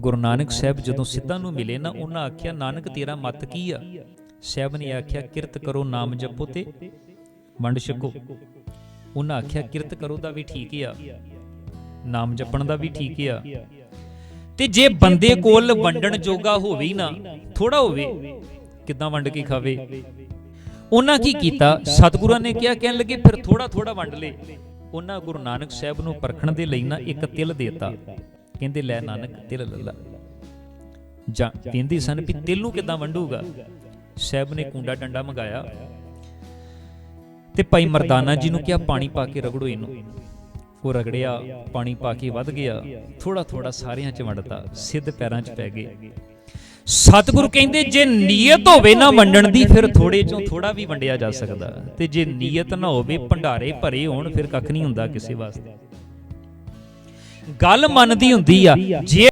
ਗੁਰੂ ਨਾਨਕ ਸਾਹਿਬ ਜਦੋਂ ਸਿੱਧਾਂ ਨੂੰ ਮਿਲੇ ਨਾ, ਉਹਨਾਂ ਆਖਿਆ, ਨਾਨਕ, ਤੇਰਾ ਮਤ ਕੀ ਆ? ਸਾਹਿਬ ਨੇ ਆਖਿਆ, ਕਿਰਤ ਕਰੋ, ਨਾਮ ਜਪੋ ਤੇ ਵੰਡ ਛਕੋ। ਉਹਨਾਂ ਆਖਿਆ, ਕਿਰਤ ਕਰੋ ਦਾ ਵੀ ਠੀਕ ਆ, ਨਾਮ ਜਪਣ ਦਾ ਵੀ ਠੀਕ ਆ। ਤੇ ਜੇ ਬੰਦੇ ਕੋਲ ਵੰਡਣ ਜੋਗਾ ਹੋਵੇ ਹੀ ਨਾ ਥੋੜਾ ਹੋਵੇ, ਕਿੱਦਾਂ ਵੰਡ ਕੇ ਖਾਵੇ? ਉਹਨਾਂ ਕੀ ਕੀਤਾ? ਸਤਿਗੁਰਾਂ ਨੇ ਕਿਹਾ, ਕਹਿਣ ਲੱਗੇ, ਫਿਰ ਥੋੜਾ ਥੋੜਾ ਵੰਡ ਲੈ। ਉਹਨਾਂ ਗੁਰੂ ਨਾਨਕ ਸਾਹਿਬ ਨੂੰ ਪਰਖਣ ਦੇ ਲਈ ਨਾ ਇੱਕ ਤਿਲ ਦੇਤਾ। ਕਹਿੰਦੇ ਲੈ ਨਾਨਕ ਤਿਲ ਲੱਲਾ ਜਾਂ ਕਹਿੰਦੇ ਸਨ ਵੀ ਤਿਲ ਨੂੰ ਕਿੱਦਾਂ ਵੰਡੂਗਾ? ਸਾਹਿਬ ਨੇ ਕੁੰਡਾ ਡੰਡਾ ਮੰਗਾਇਆ। ਤੇ ਭਾਈ ਮਰਦਾਨਾ ਜੀ ਨੂੰ ਕਿਹਾ ਪਾਣੀ ਪਾ ਕੇ ਰਗੜੋ ਇਹਨੂੰ। ਉਹ ਰਗੜਿਆ ਪਾਣੀ ਪਾ ਕੇ ਵੱਧ ਗਿਆ। ਥੋੜਾ ਥੋੜਾ ਸਾਰਿਆਂ 'ਚ ਵੰਡਤਾ ਸਿੱਧ ਪੈਰਾਂ 'ਚ ਪੈ ਗਏ। ਸਤਿਗੁਰੂ ਕਹਿੰਦੇ ਜੇ ਨੀਅਤ ਹੋਵੇ ਨਾ ਵੰਡਣ ਦੀ ਫਿਰ ਥੋੜੇ ਚੋਂ ਥੋੜਾ ਵੀ ਵੰਡਿਆ ਜਾ ਸਕਦਾ। ਤੇ ਜੇ ਨੀਅਤ ਨਾ ਹੋਵੇ ਭੰਡਾਰੇ ਭਰੇ ਹੋਣ ਫਿਰ ਕੱਖ ਨਹੀਂ ਹੁੰਦਾ ਕਿਸੇ ਵਾਸਤੇ। ਗੱਲ ਮੰਨਦੀ ਹੁੰਦੀ ਆ। ਜੇ